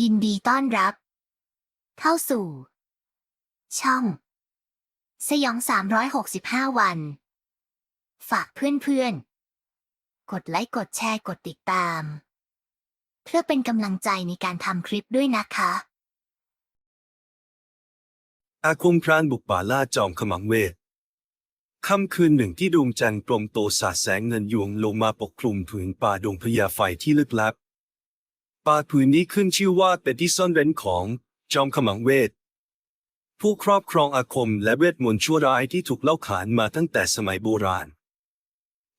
ยินดีต้อนรับ เข้าสู่ ช่อง สยอง 365 วัน ฝากเพื่อนๆ กดไลค์ กดแชร์ กดติดตาม เพื่อเป็นกำลังใจในการทำคลิปด้วยนะคะ อาคมพรานบุกป่าล่าจอมขมังเวท ค่ำคืนหนึ่งที่ดวงจันทร์กลมโตสาดแสงเงินยวงลงมาปกคลุมผืนป่าดงพญาไฟที่ลึกลับ ป่าผืนนี้ขึ้นชื่อว่าเป็นที่ซ่อนเร้นของจอมขมังเวท ผู้ครอบครองอาคมและเวทมนต์ชั่วร้ายที่ถูกเล่าขานมาตั้งแต่สมัยโบราณ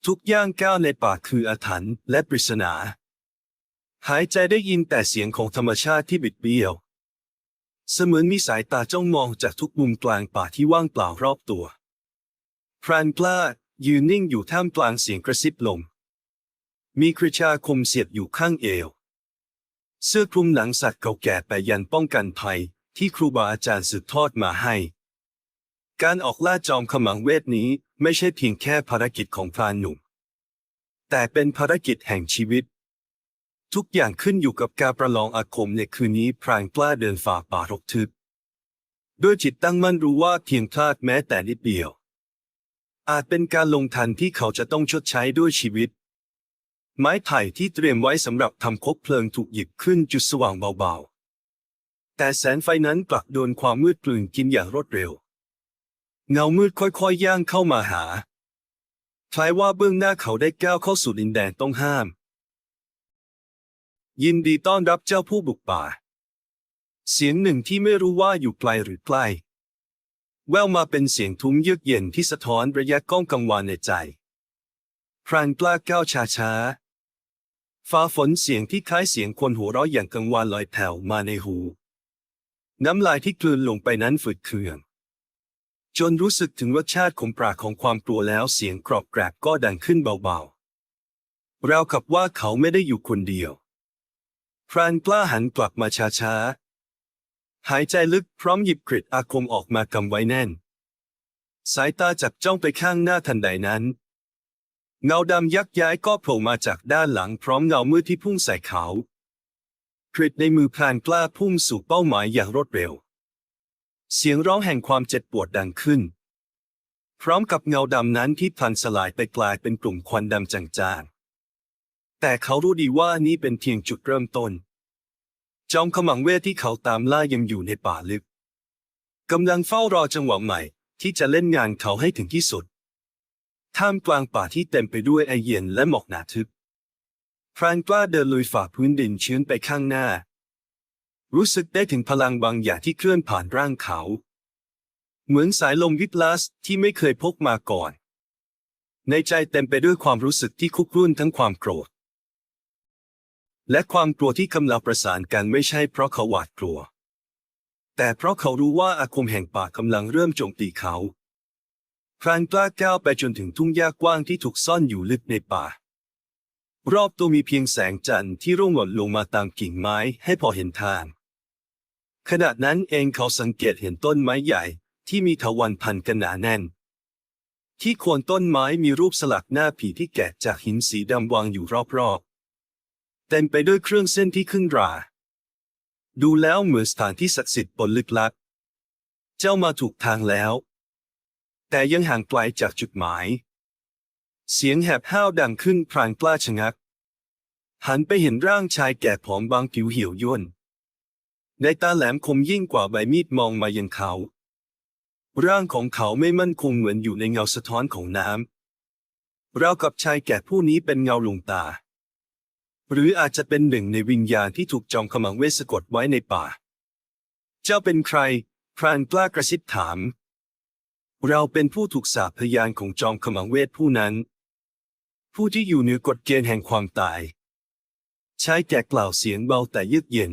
ทุกย่างก้าวในป่าคืออาถรรพ์และปริศนา หายใจได้ยินแต่เสียงของธรรมชาติที่บิดเบี้ยว เสมือนมีสายตาจ้องมองจากทุกมุมกลางป่าที่ว่างเปล่ารอบตัว พรานกล้ายืนนิ่งอยู่ท่ามกลางเสียงกระซิบลม มีคริชาคมเสียบอยู่ข้างเอว เสื้อคลุมหนังสัตว์เก่าแก่แปยันป้องกันภัย ที่ครูบาอาจารย์สืบทอดมาให้ การออกล่าจอมขมังเวทนี้ไม่ใช่เพียงแค่ภารกิจของพรานหนุ่ม แต่เป็นภารกิจแห่งชีวิต ทุกอย่างขึ้นอยู่กับการประลองอาคมในคืนนี้พรางกล้าเดินฝ่าป่ารกทึบด้วยจิตตั้งมั่นรู้ว่าเพียงพลาดแม้แต่นิดเดียว อาจเป็นการลงทันที่เขาจะต้องชดใช้ด้วยชีวิต ไม้ไผ่ที่เตรียมไว้สำหรับทำคบเพลิงถูกหยิบขึ้นจุดสว่างเบาๆ แต่แสงไฟนั้นกลับโดนความมืดกลืนกินอย่างรวดเร็ว เงามืดค่อยๆย่างเข้ามาหาคล้ายว่าเบื้องหน้าเขาได้ก้าวเข้าสู่ดินแดนต้องห้าม ยินดีต้อนรับเจ้าผู้บุกป่า เสียงหนึ่งที่ไม่รู้ว่าอยู่ไกลหรือใกล้ แววมาเป็นเสียงทุ้มเยือกเย็นที่สะท้อนระยะก้องกังวานในใจ พรานกล้าก้าวช้าช้าๆ ฟ้าฝนเสียงที่คล้ายเสียงคนหัวเราะอย่างกังวานลอยแผ่วมาในหู น้ำลายที่กลืนลงไปนั้นฝืดเคือง จนรู้สึกถึงรสชาติของปรากของความกลัวแล้วเสียงกรอบแกรบก็ดังขึ้นเบาๆราวกับว่าเขาไม่ได้อยู่คนเดียว พรานกล้าหันกลับมาช้าๆ หายใจลึกพร้อมหยิบกริดอาคมออกมากำไว้แน่น สายตาจับจ้องไปข้างหน้าทันใดนั้น เงาดำยักย้ายก็โผล่มาจากด้านหลังพร้อมเงามืดที่พุ่งใส่เขากริดในมือพรานกล้าพุ่งสู่เป้าหมายอย่างรวดเร็ว เสียงร้องแห่งความเจ็บปวดดังขึ้น พร้อมกับเงาดำนั้นที่พลันสลายไปกลายเป็นกลุ่มควันดำจางๆ แต่เขารู้ดีว่านี่เป็นเพียงจุดเริ่มต้น จอมขมังเวทที่เขาตามล่ายังอยู่ในป่าลึกกำลังเฝ้ารอจังหวะใหม่ที่จะเล่นงานเขาให้ถึงที่สุด ท่ามกลางป่าที่เต็มไปด้วยไอเย็นและหมอกหนาทึบ พรานกล้าเดินลุยฝ่าพื้นดินชื้นไปข้างหน้า รู้สึกได้ถึงพลังบางอย่างที่เคลื่อนผ่านร่างเขา เหมือนสายลมวิบลัสที่ไม่เคยพกมาก่อน ในใจเต็มไปด้วยความรู้สึกที่คุกรุ่นทั้งความโกรธ และความกลัวที่กำลังประสานกันไม่ใช่เพราะเขาหวาดกลัว แต่เพราะเขารู้ว่าอาคมแห่งป่ากำลังเริ่มโจมตีเขา พรานกล้าก้าวไปจนถึงทุ่งหญ้ากว้างที่ถูกซ่อนอยู่ลึกในป่า รอบตัวมีเพียงแสงจันทร์ที่ร่วงหล่นลงมาตามกิ่งไม้ให้พอเห็นทาง ขณะนั้นเองเขาสังเกตเห็นต้นไม้ใหญ่ที่มีถาวันพันกันหนาแน่น ที่โคนต้นไม้มีรูปสลักหน้าผีที่แกะจากหินสีดำวางอยู่รอบๆ เต็มไปด้วยเครื่องเส้นที่ขึ้นรา ดูแล้วเหมือนสถานที่ศักดิ์สิทธิ์บนลึกลับ เจ้ามาถูกทางแล้ว แต่ยังห่างไกลจากจุดหมาย เสียงแหบห้าวดังขึ้นพรางกล้าชะงัก หันไปเห็นร่างชายแก่ผอมบางผิวเหี่ยวย่นในตาแหลมคมยิ่งกว่าใบมีดมองมายังเขา ร่างของเขาไม่มั่นคงเหมือนอยู่ในเงาสะท้อนของน้ำเรากับชายแก่ผู้นี้เป็นเงาลวงตา หรืออาจจะเป็นหนึ่งในวิญญาณที่ถูกจองขมังเวสกดไว้ในป่า เจ้าเป็นใคร พรานกล้ากระซิบถาม เราเป็นผู้ถูกสาปพยานของจอมขมังเวทผู้นั้น ผู้ที่อยู่เหนือกฎเกณฑ์แห่งความตายชายแก่กล่าวเสียงเบาแต่เยือกเย็น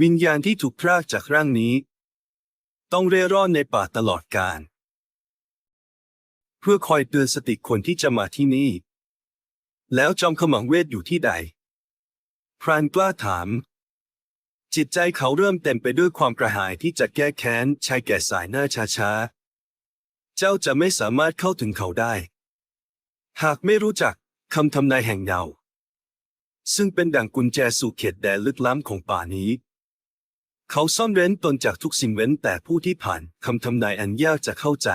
วิญญาณที่ถูกพรากจากร่างนี้ ต้องเร่ร่อนในป่าตลอดกาลเพื่อคอยเตือนสติคนที่จะมาที่นี่ แล้วจอมขมังเวทอยู่ที่ใด พรานกล้าถาม จิตใจเขาเริ่มเต็มไปด้วยความกระหายที่จะแก้แค้นชายแก่สายหน้าช้าๆ เจ้าจะไม่สามารถเข้าถึงเขาได้ หากไม่รู้จักคำทำนายแห่งเดาซึ่งเป็นดั่งกุญแจสู่เขตแดนลึกล้ำของป่านี้ เขาซ่อนเร้นตนจากทุกสิ่งเว้นแต่ผู้ที่ผ่านคำทำนายอันยากจะเข้าใจ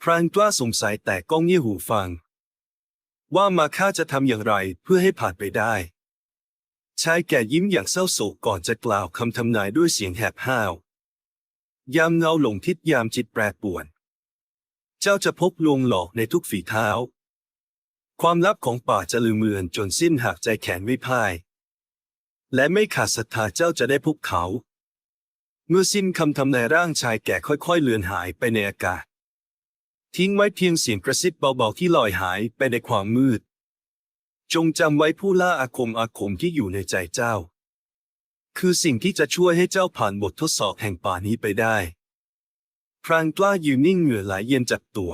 พรานกล้าสงสัยแต่ก้องเงี่ยหูฟัง ว่ามาค่าจะทำอย่างไรเพื่อให้ผ่านไปได้ ชายแก่ยิ้มอย่างเศร้าโศกก่อนจะกล่าวคำทำนายด้วยเสียงแหบห้าวยามเงาหลงทิศยามจิตแปรปวน เจ้าจะพบลวงหลอกในทุกฝีเท้า ความลับของป่าจะลืมเลือนจนสิ้นหากใจแข็งไม่พ่าย และไม่ขาดศรัทธาเจ้าจะได้พบเขา เมื่อสิ้นคำทำนายร่างชายแก่ค่อยๆเลือนหายไปในอากาศ ทิ้งไว้เพียงเสียงกระซิบเบาๆที่ลอยหายไปในความมืด จงจำไว้ผู้ล่าอาคมอาคมที่อยู่ในใจเจ้า คือสิ่งที่จะช่วยให้เจ้าผ่านบททดสอบแห่งป่านี้ไปได้ พรางกล้ายืนนิ่งเหงื่อไหลเย็นจากตัว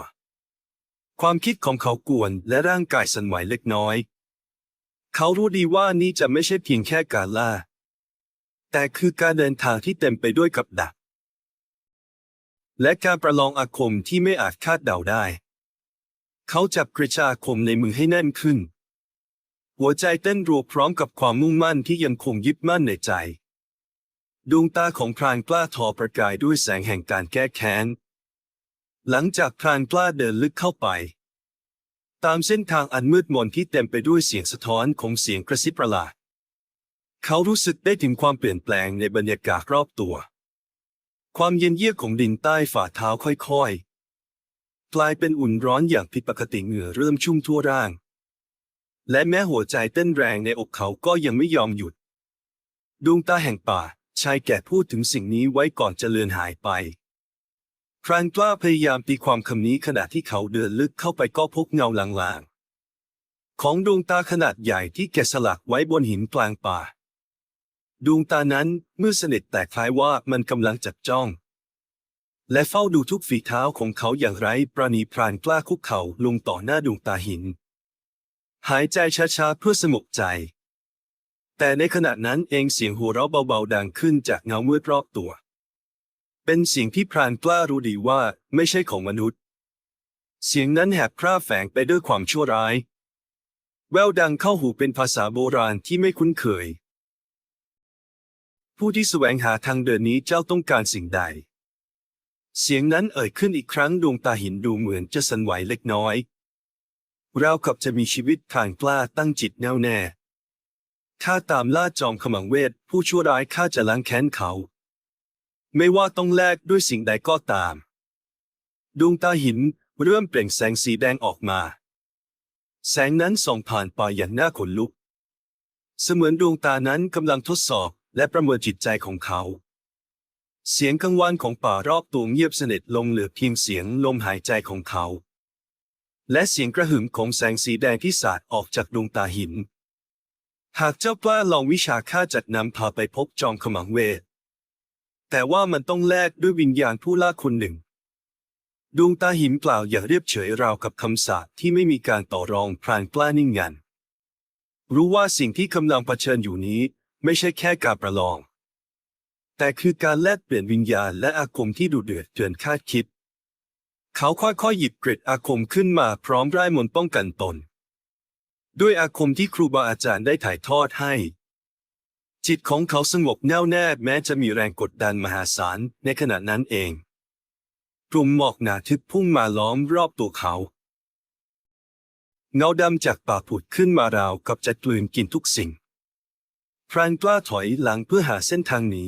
ความคิดของเขากวนและร่างกายสั่นไหวเล็กน้อย เขารู้ดีว่านี่จะไม่ใช่เพียงแค่การล่า แต่คือการเดินทางที่เต็มไปด้วยกับดัก และการประลองอาคมที่ไม่อาจคาดเดาได้ เขาจับกระชาอาคมในมือให้แน่นขึ้น หัวใจเต้นรัวพร้อมกับความมุ่งมั่นที่ยังคงยึดมั่นในใจ ดวงตาของพรานกล้าทอประกายด้วยแสงแห่งการแก้แค้น หลังจากพรานกล้าเดินลึกเข้าไป ตามเส้นทางอันมืดมนที่เต็มไปด้วยเสียงสะท้อนของเสียงกระซิบประหลาด เขารู้สึกได้ถึงความเปลี่ยนแปลงในบรรยากาศรอบตัว ความเย็นเยือกของดินใต้ฝ่าเท้าค่อยๆ กลายเป็นอุ่นร้อนอย่างผิดปกติเหงื่อเริ่มชุ่มทั่วร่าง และแม้หัวใจเต้นแรงในอกเขาก็ยังไม่ยอมหยุด ดวงตาแห่งป่า ชายแก่พูดถึงสิ่งนี้ไว้ก่อนจะเลือนหายไป พรานกล้าพยายามตีความคำนี้ขณะที่เขาเดินลึกเข้าไปก็พบเงาลางๆ ของดวงตาขนาดใหญ่ที่แกะสลักไว้บนหินกลางป่า ดวงตานั้นมืดสนิทแต่คล้ายว่ามันกำลังจับจ้อง และเฝ้าดูทุกฝีเท้าของเขาอย่างไร้ประณีพรานกล้าคุกเข่าลงต่อหน้าดวงตาหิน หายใจช้าๆเพื่อสงบใจ แต่ในขณะนั้นเองเสียงหัวเราะเบาๆดังขึ้นจากเงามืดรอบตัว เป็นเสียงที่พรานกล้ารู้ดีว่าไม่ใช่ของมนุษย์ เสียงนั้นแหบคร่าแฝงไปด้วยความชั่วร้าย แววดังเข้าหูเป็นภาษาโบราณที่ไม่คุ้นเคย ผู้ที่แสวงหาทางเดินนี้เจ้าต้องการสิ่งใด เสียงนั้นเอ่ยขึ้นอีกครั้งดวงตาหินดูเหมือนจะสั่นไหวเล็กน้อยเรากับจะมีชีวิตทางกล้าตั้งจิตแน่วแน่ ข้าตามล่าจอมขมังเวทผู้ชั่วร้ายข้าจะล้างแค้นเขา ไม่ว่าต้องแลกด้วยสิ่งใดก็ตาม ดวงตาหินเริ่มเปล่งแสงสีแดงออกมา แสงนั้นส่องผ่านไปอย่างน่าขนลุก เสมือนดวงตานั้นกำลังทดสอบและประเมินจิตใจของเขา เสียงกังวานของป่ารอบตัวเงียบสนิทลงเหลือเพียงเสียงลมหายใจของเขา และเสียงกระหึ่มของแสงสีแดงที่สาดออกจากดวงตาหิน หากเจ้ากล้าลองวิชาข้าจัดนำพาไปพบจอมขมังเวท แต่ว่ามันต้องแลกด้วยวิญญาณผู้ล่าคนหนึ่ง ดวงตาหินกล่าอย่าเรียบเฉยราวกับคำสาปที่ไม่มีการต่อรองพรานกล้านิ่งงัน รู้ว่าสิ่งที่กำลังเผชิญอยู่นี้ ไม่ใช่แค่การประลอง แต่คือการแลกเปลี่ยนวิญญาณและอาคมที่ดุเดือดเกินคาดคิด เขาค่อยๆหยิบเกร็ดอาคมขึ้นมาพร้อมไร่ายมนต์ป้องกันตน ด้วยอาคมที่ครูบาอาจารย์ได้ถ่ายทอดให้ จิตของเขาสงบแน่วแน่แม้จะมีแรงกดดันมหาศาลในขณะนั้นเองกลุ่มหมอกหนาทึบพุ่งมาล้อมรอบตัวเขา เงาดำจากป่าผุดขึ้นมาราวกับจะกลืนกินทุกสิ่ง พรานกล้าถอยหลังเพื่อหาเส้นทางหนี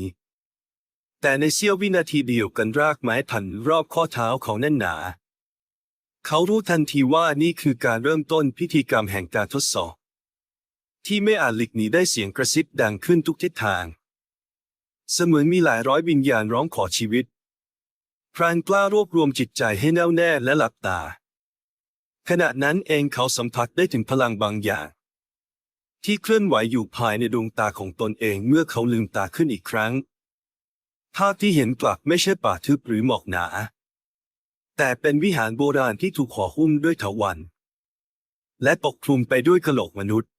แต่ในเสี้ยววินาทีเดียวกันรากไม้พันรอบข้อเท้าเขาแน่นหนา เขารู้ทันทีว่านี่คือการเริ่มต้นพิธีกรรมแห่งการทดสอบ ที่ไม่อาจหลีกหนีได้เสียงกระซิบดังขึ้นทุกทิศทาง เสมือนมีหลายร้อยวิญญาณร้องขอชีวิต พรานกล้ารวบรวมจิตใจให้แน่วแน่และหลับตา ขณะนั้นเองเขาสัมผัสได้ถึงพลังบางอย่าง ที่เคลื่อนไหวอยู่ภายในดวงตาของตนเองเมื่อเขาลืมตาขึ้นอีกครั้งภาพที่เห็นกลับไม่ใช่ป่าทึบหรือหมอกหนา แต่เป็นวิหารโบราณที่ถูกห่อหุ้มด้วยเถาวัลย์และปกคลุมไปด้วยกระโหลกมนุษย์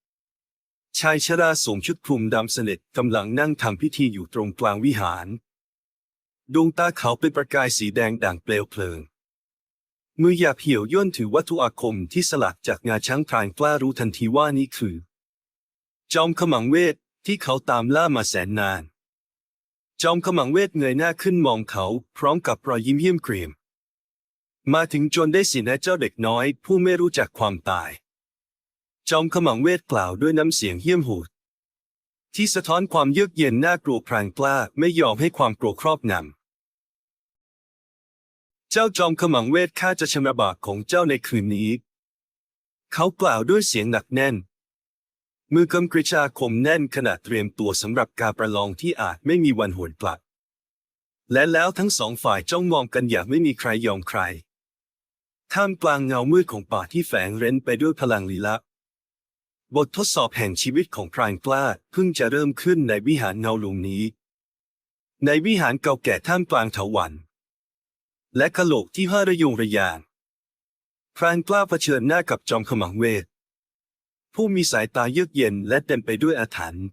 ชายชราสวมชุดคลุมดำสนิทกำลังนั่งทำพิธีอยู่ตรงกลางวิหาร ดวงตาเขาเป็นประกายสีแดงด่างเปลวเพลิง มือหยาบเหี่ยวย่นถือวัตถุอาคมที่สลักจากงาช้างพรานกล้ารู้ทันทีว่านี่คือ จอมขมังเวทที่เขาตามล่ามาแสนนาน จอมขมังเวทเงยหน้าขึ้นมองเขาพร้อมกับรอยยิ้มเยี่ยมเกรียม มาถึงจนได้สินะเจ้าเด็กน้อย ผู้ไม่รู้จักความตาย จอมขมังเวทกล่าวด้วยน้ำเสียงเหี้ยมโหดที่สะท้อนความเยือกเย็นน่ากลัวพรางกล้าไม่ยอมให้ความกลัวครอบงำ เจ้าจอมขมังเวทข้าจะชำระบาปของเจ้าในคืนนี้ เขากล่าวด้วยเสียงหนักแน่น มือกำกริชาคมแน่นขณะเตรียมตัวสำหรับการประลองที่อาจไม่มีวันหวนกลับ และแล้วทั้งสองฝ่ายจ้องมองกันอย่างไม่มีใครยอมใคร ท่ามกลางเงามืดของป่าที่แฝงเร้นไปด้วยพลังลี้ลับ บททดสอบแห่งชีวิตของพรานกล้าเพิ่งจะเริ่มขึ้นในวิหารเงาลวงนี้ ในวิหารเก่าแก่ท่ามกลางเถาวัน และกะโหลกที่ห้าระยงระยางพรานกล้าเผชิญหน้ากับจอมขมังเวท ผู้มีสายตาเยือกเย็นและเต็มไปด้วยอาถรรพ์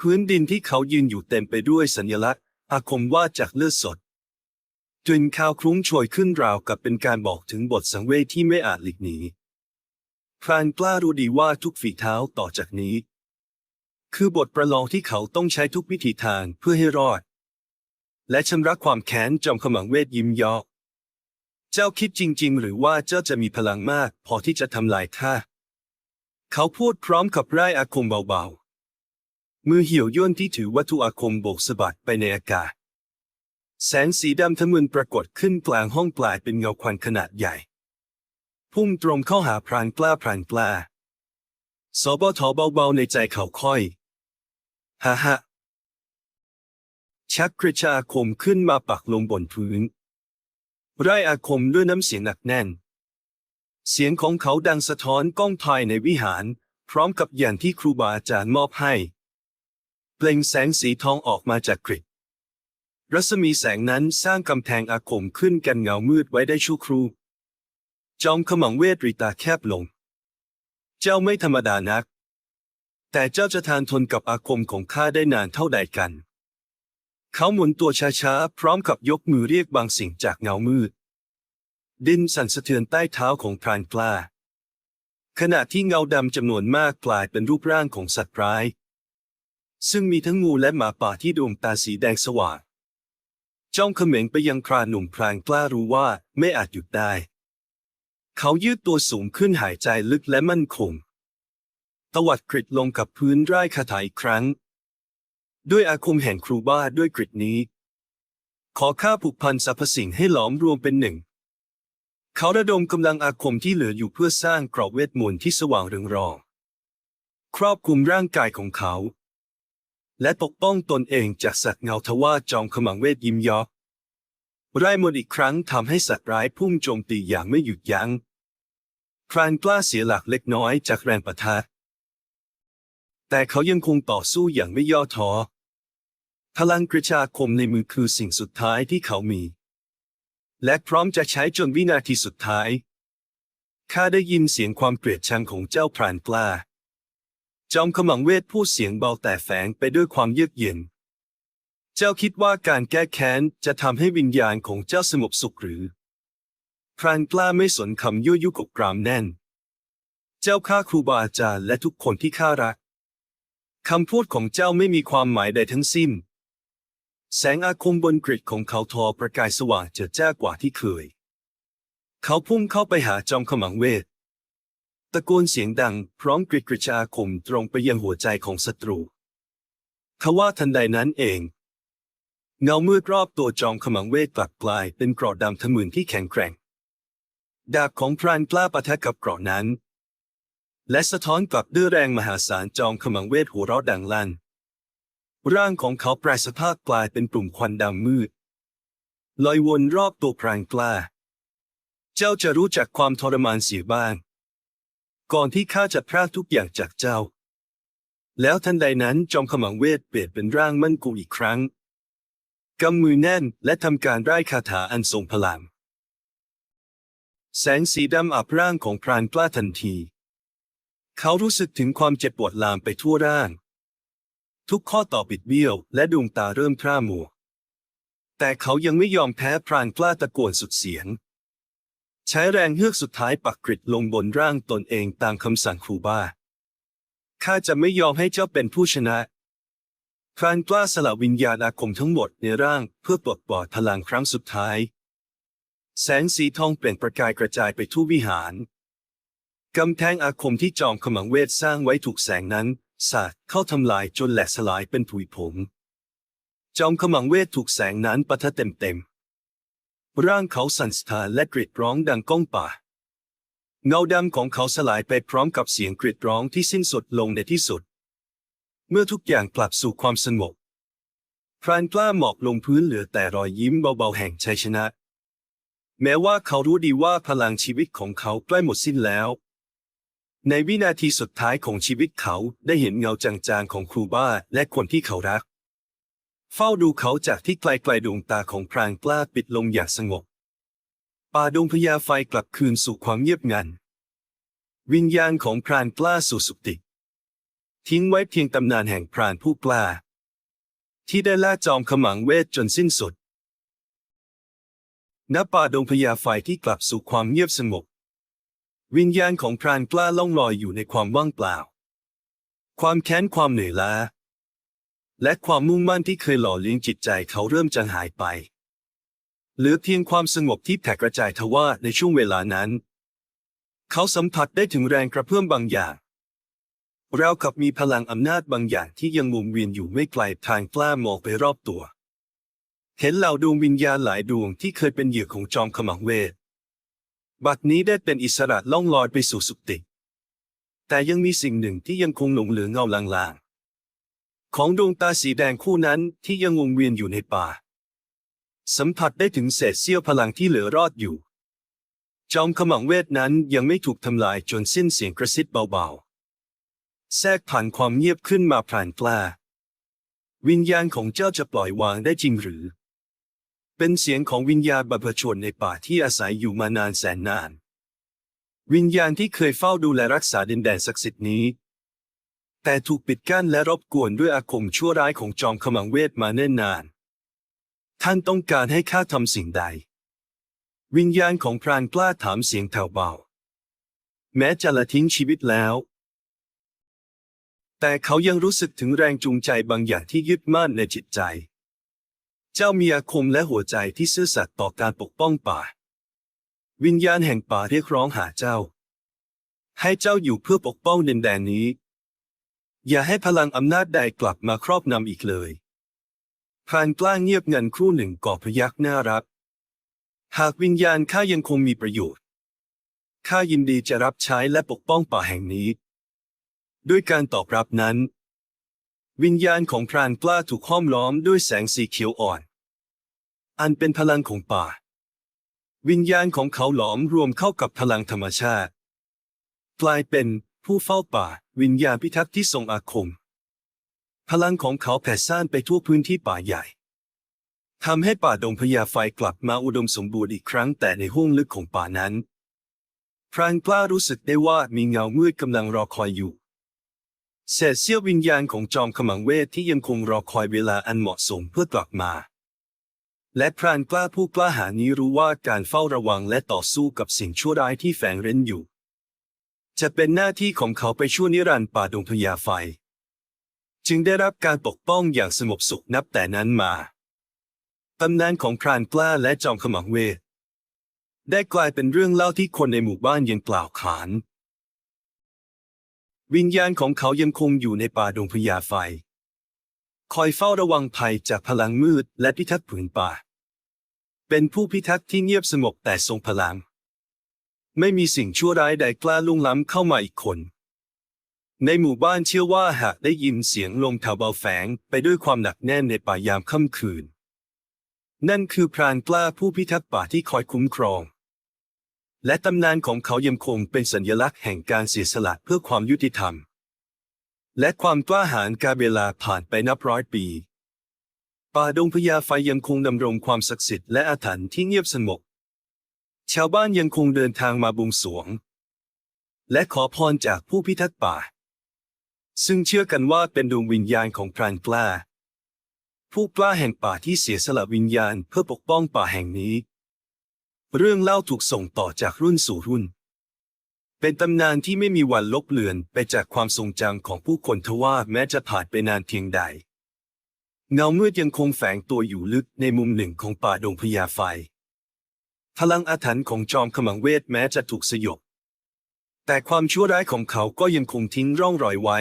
พื้นดินที่เขายืนอยู่เต็มไปด้วยสัญลักษณ์อาคมว่าจากเลือดสด กลิ่นข้าวคลุ้งโชยขึ้นราวกับเป็นการบอกถึงบทสังเวชที่ไม่อาจหลีกหนีพรานกล้ารู้ดีว่าทุกฝีเท้าต่อจากนี้ คือบทประลองที่เขาต้องใช้ทุกวิธีทางเพื่อให้รอด และชำระความแค้นจอมขมังเวทยิ้มยาะเจ้าคิดจริง ๆ หรือว่าเจ้าจะมีพลังมาก พอที่จะทำลายข้าเขาพูดพร้อมกับไร้อาคมเบาๆ มือเหี่ยวย่นที่ถือวัตถุอาคมโบกสะบัดไปในอากาศ แสงสีดำทะมึนปรากฏขึ้นกลางห้องกลายเป็นเงาควันขนาดใหญ่ พุ่งตรงเข้าหาพรานกล้าพรานกล้าสบทเบาๆในใจเขาค่อยฮ่าฮ่าชักกระชาอาคมขึ้นมาปักลงบนพื้นไร่อาคมด้วยน้ำเสียงหนักแน่น เสียงของเขาดังสะท้อนก้องภายในวิหาร พร้อมกับอย่างที่ครูบาอาจารย์มอบให้ เปล่งแสงสีทองออกมาจากกริด รัศมีแสงนั้นสร้างกำแพงอาคมขึ้นกันเงามืดไว้ได้ชั่วครู่ จอมขมังเวทริตาแคบลง เจ้าไม่ธรรมดานัก แต่เจ้าจะทานทนกับอาคมของข้าได้นานเท่าใดกัน เขาหมุนตัวช้าๆ พร้อมกับยกมือเรียกบางสิ่งจากเงามืด ดินสั่นสะเทือนใต้เท้าของพรานกล้า ขณะที่เงาดำจำนวนมากกลายเป็นรูปร่างของสัตว์ร้าย ซึ่งมีทั้งงูและหมาป่าที่ดวงตาสีแดงสว่าง จ้องเขม็งไปยังคราหนุ่มพรางกล้ารู้ว่าไม่อาจหยุดได้ เขายืดตัวสูงขึ้นหายใจลึกและมั่นคงตวัดกริดลงกับพื้นไร่คาถาอีกครั้ง ด้วยอาคมแห่งครูบ้าด้วยกริดนี้ ขอข้าผูกพันสรรพสิ่งให้หลอมรวมเป็นหนึ่ง เขาระดมกำลังอาคมที่เหลืออยู่เพื่อสร้างกรอบเวทมนต์ที่สว่างเรืองรอง ครอบคลุมร่างกายของเขา และปกป้องตนเองจากสัตว์เงาทว่าจอมขมังเวทยิ้มยอกไร่มนอีกครั้งทำให้สัตว์ร้ายพุ่งโจมตีอย่างไม่หยุดยัง้งพรานกล้าเสียหลักเล็กน้อยจากแรงประทะ แต่เขายังคงต่อสู้อย่างไม่ย่อท้อ พลังกระชาคมในมือคือสิ่งสุดท้ายที่เขามี และพร้อมจะใช้จนวินาทีสุดท้าย ข้าได้ยินเสียงความเกลียดชังของเจ้าพรานกล้า จอมขมังเวทพูดเสียงเบาแต่แฝงไปด้วยความเยือกเย็น เจ้าคิดว่าการแก้แค้นจะทำให้วิญญาณของเจ้าสงบสุขหรือ พรานกล้าไม่สนคำยั่วยุกบกรามแน่น เจ้าข้าครูบาอาจารย์และทุกคนที่ข้ารักคำพูดของเจ้าไม่มีความหมายใดทั้งสิ้น แสงอาคมบนกริดของเขาทอประกายสว่างเจิดจ้ากว่าที่เคย เขาพุ่งเข้าไปหาจอมขมังเวทะโกนเสียงดังพร้อมกริดกริชาคมตรงไปยังหัวใจของศัตรูทว่าทันใดนั้นเอง เงามืดรอบตัวจอมขมังเวทกลับกลายเป็นเกราะดำทะมึนที่แข็งแกร่ง ดาบของพรานกล้าปะทะกับเกราะนั้น และสะท้อนกลับด้วยแรงมหาศาลจอมขมังเวทหัวเราะดังลั่น ร่างของเขาแปรสภาพกลายเป็นกลุ่มควันดำมืด ลอยวนรอบตัวพรานกล้า เจ้าจะรู้จักความทรมานเสียบ้าง ก่อนที่ข้าจะพรากทุกอย่างจากเจ้า แล้วทันใดนั้นจอมขมังเวทเปลี่ยนเป็นร่างมั่นคงอีกครั้งกำมือแน่นและทำการไร้คาถาอันทรงพลัง แสงสีดำอับร่างของพรานกล้าทันที เขารู้สึกถึงความเจ็บปวดลามไปทั่วร่าง ทุกข้อต่อบิดเบี้ยวและดวงตาเริ่มพร่ามัวแต่เขายังไม่ยอมแพ้พรานกล้าตะโกนสุดเสียง ใช้แรงเฮือกสุดท้ายปักกริดลงบนร่างตนเองตามคำสั่งครูบ้าข้าจะไม่ยอมให้เจ้าเป็นผู้ชนะพรานกล้าสละวิญญาณอาคมทั้งหมดในร่างเพื่อปลดปล่อยพลังครั้งสุดท้าย แสงสีทองเปล่งประกายกระจายไปทั่ววิหาร กำแพงอาคมที่จอมขมังเวทสร้างไว้ถูกแสงนั้นสาดเข้าทำลายจนแหลกสลายเป็นผุยผงจอมขมังเวทถูกแสงนั้นปะทะเต็มเต็มๆ ร่างเขาสั่นสะท้านและกรีดร้องดังก้องป่า เงาดำของเขาสลายไปพร้อมกับเสียงกรีดร้องที่สิ้นสุดลงในที่สุด เมื่อทุกอย่างกลับสู่ความสงบพรานกล้าหมอบลงพื้นเหลือแต่รอยยิ้มเบาๆแห่งชัยชนะ แม้ว่าเขารู้ดีว่าพลังชีวิตของเขาใกล้หมดสิ้นแล้ว ในวินาทีสุดท้ายของชีวิตเขาได้เห็นเงาจางๆของครูบ้าและคนที่เขารัก เฝ้าดูเขาจากที่ไกลๆดวงตาของพรานกล้าปิดลงอย่างสงบ ป่าดงพญาไฟกลับคืนสู่ความเงียบงัน วิญญาณของพรานกล้าสู่สุติ ทิ้งไว้เพียงตำนานแห่งพรานผู้กล้า ที่ได้ล่าจอมขมังเวทจนสิ้นสุดณป่าดงพญาไฟที่กลับสู่ความเงียบสงบ วิญญาณของพรานกล้าล่องลอยอยู่ในความว่างเปล่า ความแค้นความเหนื่อยล้า และความมุ่งมั่นที่เคยหล่อเลี้ยงจิตใจเขาเริ่มจางหายไป เหลือเพียงความสงบที่แผ่กระจายทว่าในช่วงเวลานั้น เขาสัมผัสได้ถึงแรงกระเพื่อมบางอย่างเรากับมีพลังอำนาจบางอย่างที่ยังมุมเวียนอยู่ไม่ไกลทางกล้ามองไปรอบตัว เห็นเหล่าดวงวิญญาณหลายดวงที่เคยเป็นเหยื่อของจอมขมังเวท บัดนี้ได้เป็นอิสระล่องลอยไปสู่สุคติ แต่ยังมีสิ่งหนึ่งที่ยังคงหลงเหลือเงาลาง ของดวงตาสีแดงคู่นั้นที่ยังวงเวียนอยู่ในป่า สัมผัสได้ถึงเศษเสี้ยวพลังที่เหลือรอดอยู่ จอมขมังเวทนั้นยังไม่ถูกทำลายจนสิ้นเสียงกระซิบเบาๆ แทรกผ่านความเงียบขึ้นมาพรานกล้า วิญญาณของเจ้าจะปล่อยวางได้จริงหรือ เป็นเสียงของวิญญาณบรรพชนในป่าที่อาศัยอยู่มานานแสนนาน วิญญาณที่เคยเฝ้าดูแลรักษาดินแดนศักดิ์สิทธิ์นี้ แต่ถูกปิดกั้นและรบกวนด้วยอาคมชั่วร้ายของจอมขมังเวทมาเนิ่นนาน ท่านต้องการให้ข้าทำสิ่งใด วิญญาณของพรานกล้าถามเสียงแผ่วเบา แม้จะละทิ้งชีวิตแล้ว แต่เขายังรู้สึกถึงแรงจูงใจบางอย่างที่ยึดมั่นในจิตใจ เจ้ามีอาคมและหัวใจที่ซื่อสัตย์ต่อการปกป้องป่า วิญญาณแห่งป่าเรียกร้องหาเจ้า ให้เจ้าอยู่เพื่อปกป้องดินแดนนี้ อย่าให้พลังอำนาจใดกลับมาครอบนำอีกเลยพรานกล้าเงียบงันครู่หนึ่งก่อพยักหน้ารับ หากวิญญาณข้ายังคงมีประโยชน์ ข้ายินดีจะรับใช้และปกป้องป่าแห่งนี้ ด้วยการตอบรับนั้น วิญญาณของพรานกล้าถูกห้อมล้อมด้วยแสงสีเขียวอ่อน อันเป็นพลังของป่า วิญญาณของเขาหลอมรวมเข้ากับพลังธรรมชาติ กลายเป็น ผู้เฝ้าป่า วิญญาณพิทักษ์ที่ทรงอาคม พลังของเขาแผ่ซ่านไปทั่วพื้นที่ป่าใหญ่ทำให้ป่าดงพญาไฟกลับมาอุดมสมบูรณ์อีกครั้งแต่ในห้วงลึกของป่านั้น พรานกล้ารู้สึกได้ว่ามีเงามืดกำลังรอคอยอยู่เศษเสี้ยววิญญาณของจอมขมังเวทที่ยังคงรอคอยเวลาอันเหมาะสมเพื่อกลับมา และพรานกล้าผู้กล้าหาญนี้รู้ว่าการเฝ้าระวังและต่อสู้กับสิ่งชั่วร้ายที่แฝงเร้นอยู่ จะเป็นหน้าที่ของเขาไปชั่วนิรันดร์ป่าดงพญาไฟ จึงได้รับการปกป้องอย่างสงบสุขนับแต่นั้นมาตำนานของพรานกล้าและจอมขมังเวท ได้กลายเป็นเรื่องเล่าที่คนในหมู่บ้านยังกล่าวขาน วิญญาณของเขายังคงอยู่ในป่าดงพญาไฟ คอยเฝ้าระวังภัยจากพลังมืดและพิทักษ์ผืนป่า เป็นผู้พิทักษ์ที่เงียบสงบแต่ทรงพลัง ไม่มีสิ่งชั่วร้ายใดกล้าลุ่งล้ำเข้ามาอีกคน ในหมู่บ้านเชื่อว่าหากได้ยินเสียงลมเทาเบาแฝงไปด้วยความหนักแน่นในป่ายามค่ำคืน นั่นคือพรานกล้าผู้พิทักษ์ป่าที่คอยคุ้มครอง และตำนานของเขายังคงเป็นสัญลักษณ์แห่งการเสียสละเพื่อความยุติธรรม และความกล้าหาญกาเวลาผ่านไปนับร้อยปี ป่าดงพญาไฟยังคงดำรงความศักดิ์สิทธิ์และอาถรรพ์ที่เงียบสงบ ชาวบ้านยังคงเดินทางมาบวงสรวง และขอพรจากผู้พิทักษ์ป่า ซึ่งเชื่อกันว่าเป็นดวงวิญญาณของพรานกล้า ผู้กล้าแห่งป่าที่เสียสละวิญญาณเพื่อปกป้องป่าแห่งนี้ เรื่องเล่าถูกส่งต่อจากรุ่นสู่รุ่น เป็นตำนานที่ไม่มีวันลบเลือนไปจากความทรงจำของผู้คนทว่าแม้จะผ่านไปนานเพียงใดเงามืดยังคงแฝงตัวอยู่ลึกในมุมหนึ่งของป่าดงพญาไฟ พลังอาถรรพ์ของจอมขมังเวทแม้จะถูกสยบ แต่ความชั่วร้ายของเขาก็ยังคงทิ้งร่องรอยไว้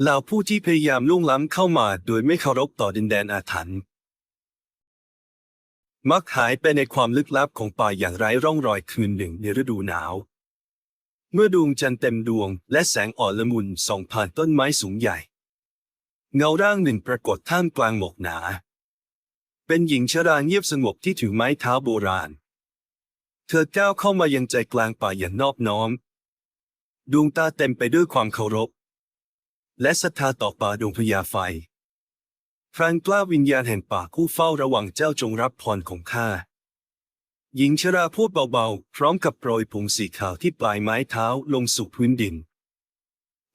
เหล่าผู้ที่พยายามล่วงล้ำเข้ามาโดยไม่เคารพต่อดินแดนอาถรรพ์มักหายไปในความลึกลับของป่าอย่างไร้ร่องรอยคืนหนึ่งในฤดูหนาว เมื่อดวงจันทร์เต็มดวงและแสงอ่อนละมุนส่องผ่านต้นไม้สูงใหญ่ เงาร่างหนึ่งปรากฏท่ามกลางหมอกหนา เป็นหญิงชราเงียบสงบที่ถือไม้เท้าโบราณ เธอก้าวเข้ามายังใจกลางป่าอย่างนอบน้อม ดวงตาเต็มไปด้วยความเคารพ และศรัทธาต่อป่าดวงพญาไฟพรานกล้าวิญญาณแห่งป่าคู่เฝ้าระวังเจ้าจงรับพรของข้า หญิงชราพูดเบาๆ พร้อมกับโปรยผงสีขาวที่ปลายไม้เท้าลงสู่พื้นดิน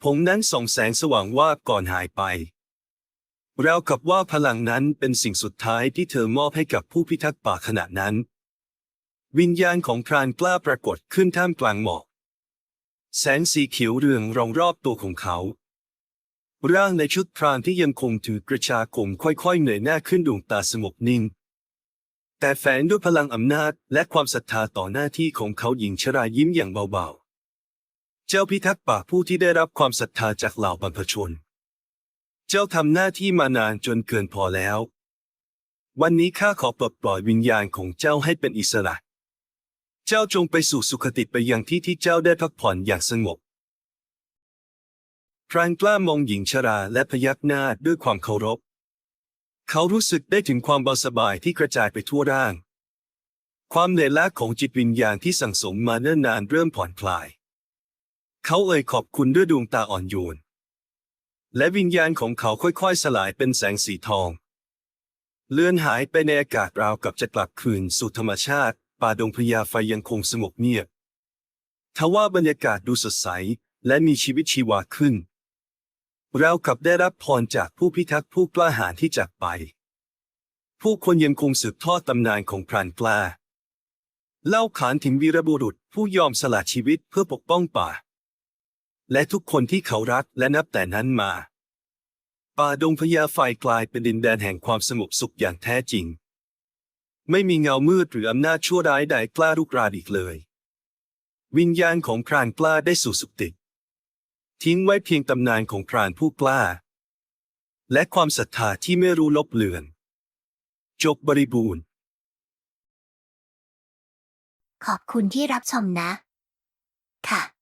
ผงนั้นส่องแสงสว่างวาบก่อนหายไป ราวกับว่าพลังนั้นเป็นสิ่งสุดท้ายที่เธอมอบให้กับผู้พิทักษ์ป่าขณะนั้น วิญญาณของพรานกล้าปรากฏขึ้นท่ามกลางหมอก แสงสีเขียวเรืองรองรอบตัวของเขา ร่างในชุดพรานที่ยังคงถือกระชากมค่อยๆเหนื่อยหน้าขึ้นดวงตาสงบนิ่ง แต่แฝงด้วยพลังอำนาจและความศรัทธาต่อหน้าที่ของเขาหญิงชรายิ้มอย่างเบาๆ เจ้าพิทักษ์ป่าผู้ที่ได้รับความศรัทธาจากเหล่าบรรพชน เจ้าทำหน้าที่มานานจนเกินพอแล้ว วันนี้ข้าขอปลดปล่อยวิญญาณของเจ้าให้เป็นอิสระ เจ้าจงไปสู่สุคติไปยังที่ที่เจ้าได้พักผ่อนอย่างสงบพรานกล้ามองหญิงชราและพยักหน้าด้วยความเคารพ เขารู้สึกได้ถึงความเบาสบายที่กระจายไปทั่วร่าง ความเหนื่อยล้าของจิตวิญญาณที่สั่งสมมาเนิ่นนานเริ่มผ่อนคลาย เขาเอ่ยขอบคุณด้วยดวงตาอ่อนโยน และวิญญาณของเขาค่อยๆ สลายเป็นแสงสีทอง เลื่อนหายไปในอากาศราวกับจะกลับคืนสู่ธรรมชาติ ป่าดงพญาไฟยังคงสงบเงียบทว่าบรรยากาศดูสดใสและมีชีวิตชีวาขึ้นราวกับได้รับพรจากผู้พิทักษ์ผู้กล้าหาญที่จากไป ผู้คนยังคงสืบทอดตำนานของพรานกล้า เล่าขานถึงวีรบุรุษผู้ยอมสละชีวิตเพื่อปกป้องป่า และทุกคนที่เขารักและนับแต่นั้นมา ป่าดงพญาไฟกลายเป็นดินแดนแห่งความสงบสุขอย่างแท้จริง ไม่มีเงามืดหรืออำนาจชั่วร้ายใดกล้ารุกรานอีกเลย วิญญาณของพรานกล้าได้สู่สุคติ ทิ้งไว้เพียงตำนานของพรานผู้กล้า และความศรัทธาที่ไม่รู้ลบเลือน จบบริบูรณ์ ขอบคุณที่รับชมนะ ค่ะ